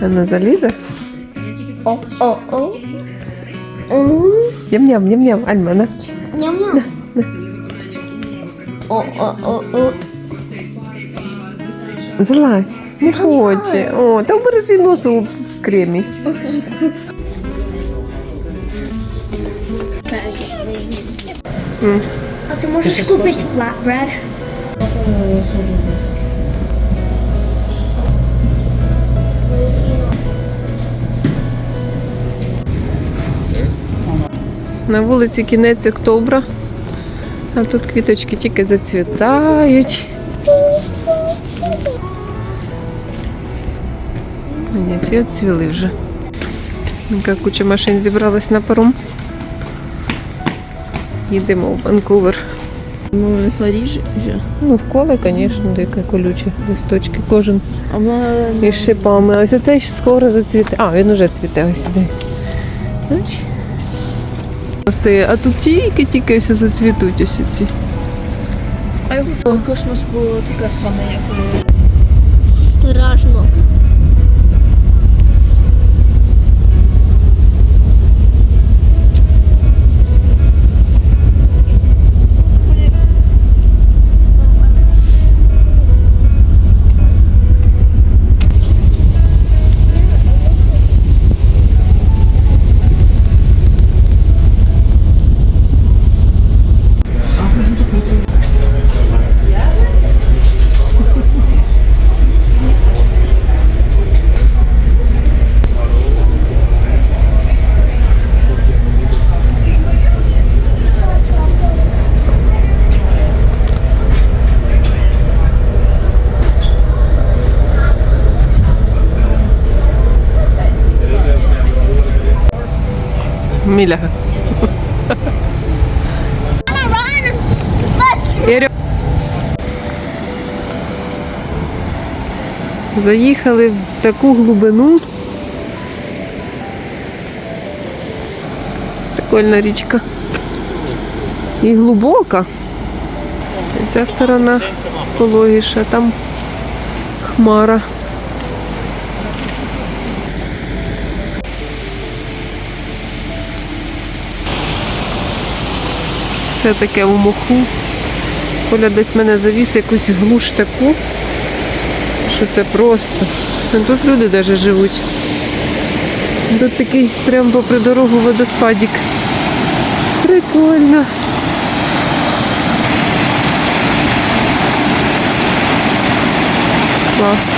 Воно залізе? О, о, о. Ням-ням, ням-ням, Альма, на. Ням-ням. О, о, о, о. Залазь. Не хоче. О, та убери свій нос у кремі. А ти можеш купити flatbread? На вулиці кінець октября. А тут квіточки тільки зацвітають. Ні, ці відцвіли вже. Яка куча машин зібралась на паром. Їдемо в Ванкувер. Ну, не Париж вже. Ну, в коле, звісно, дике колючі листочки. Кожен А із шипами. Ось оцей скоро зацвіте. А, він уже цвіте ось сюди. Бач? Стає, а тут тільки-тільки все зацвітуть ось ці. А я хочу космос було таке саме, як Це страшно. Міля. Заїхали в таку глибину. Прикольна річка. І глибока. Ця сторона пологіша, там хмара. Все таке в моху. Коля десь мене завіз якусь глуш таку, що це просто. Ну, Тут люди навіть живуть. Тут такий прямо попри дорогу водоспадік. Прикольно. Клас.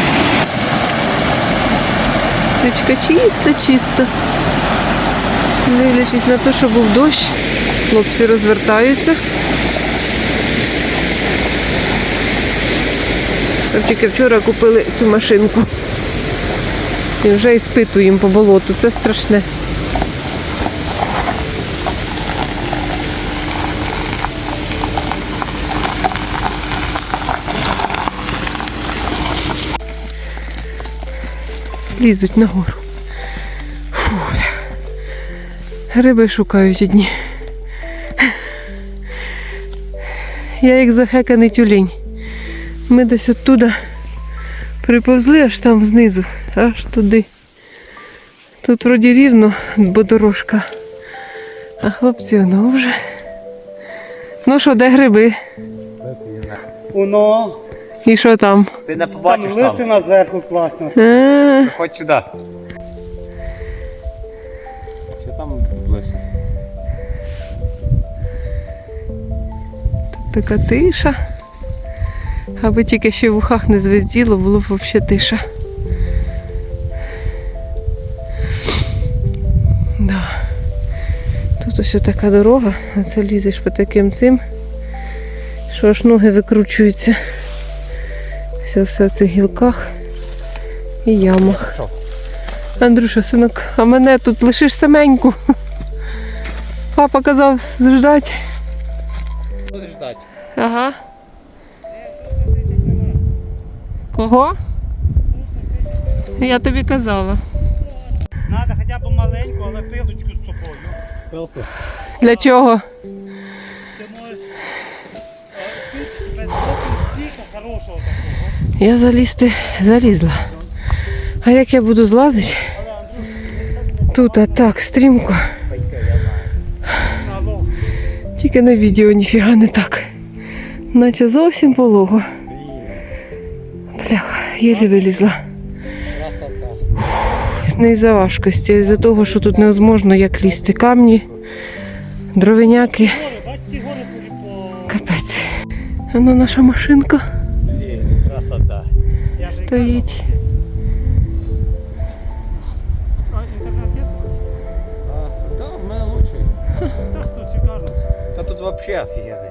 Річка чиста. Дивлячись на те, що був дощ, хлопці розвертаються. Це тільки вчора купили цю машинку. І вже іспитуємо по болоту. Це страшне. Лізуть нагору. Фу. Гриби шукають одні. Я як захеканий тюлень. Ми десь оттуда приповзли аж там знизу, аж туди. Тут вроді рівно, бо дорожка. А хлопці воно вже. Ну що, де гриби? Воно, І що там? Ти не побачиш там. лисина зверху класно. А, Ходь сюди. Що там лиси? Така тиша. Аби тільки ще в ухах не звезділо, було б взагалі тиша. Да. Тут ось така дорога, а це лізеш по таким цим, що аж ноги викручуються. Все, все в цих гілках і ямах. Андрюша, синок, а мене тут лишиш саменьку. Папа казав ждать. Будеш ждати. Ага. Кого? Я тобі казала. Треба хоча б маленьку, але пилочку з собою. Пилку. Для чого? Ти можеш е, без стіка хорошого такого. Я залізти залізла. А як я буду злазити? Тут а так стрімко. Тільки на відео ніфіга не так. Наче зовсім полого. Бляха, єлі вилізла. Не із-за важкості, а із-за того, що тут невозможно як лізти. Камні, дровиняки. Капець. Воно наша машинка красота. Стоїть. в мене лучший. Так, тут шикарно. Та тут вообще офігенний.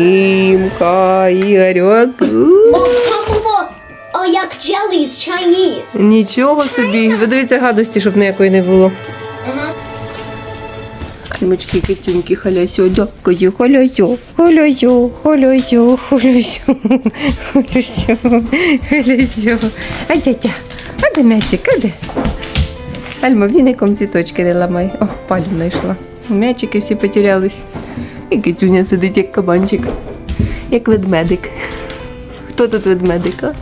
Імка, Ігорьок. Oh, як jellies, Chinese. Нічого собі. Ви дивіться гадості, щоб ніякої не було. Мочки, китюньки, халясю, дякую, халясю, халясю, халясю, халясю, халясю, халясю. А дядя, а де м'ячик, а де? Альма, віником цвіточки не ламай. О, палю знайшла. М'ячики всі потерялись. І китюня сидить як кабанчик, як ведмедик. Хто тут ведмедик, а?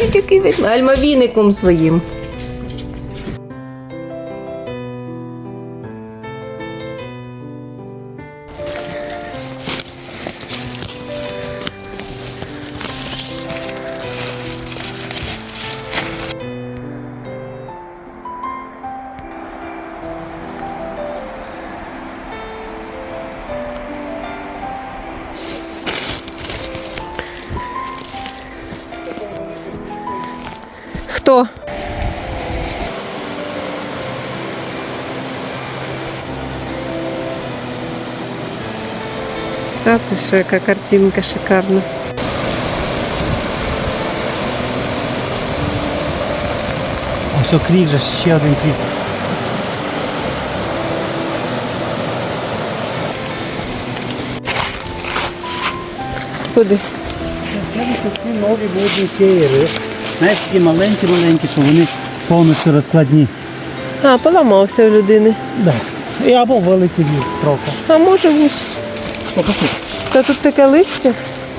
Який ведмедик? Альма віником своїм. Хто? Та ти що, яка картинка шикарна. Ось крік же, ще один крік. Куди? Ці нові модні чаєри. Знаєш, такі маленькі-маленькі, що вони повністю розкладні. А, поламався у людини. Да. І або великий трохи. А може бути. Покажи. Та тут таке листя,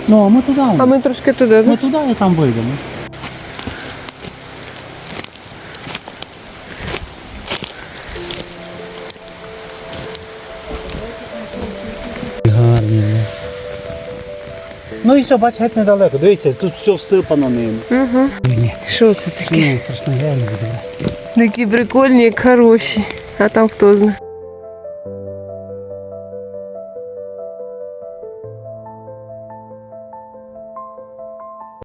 Ну, а ми туди. а ми трошки туди. Ми туди і там вийдемо. Ну і все, бач, геть недалеко. Дивися, тут все всипано ним. Угу. Що це таке? ні, страшно, я не буду. Такі прикольні, як хороші. А там хто знає.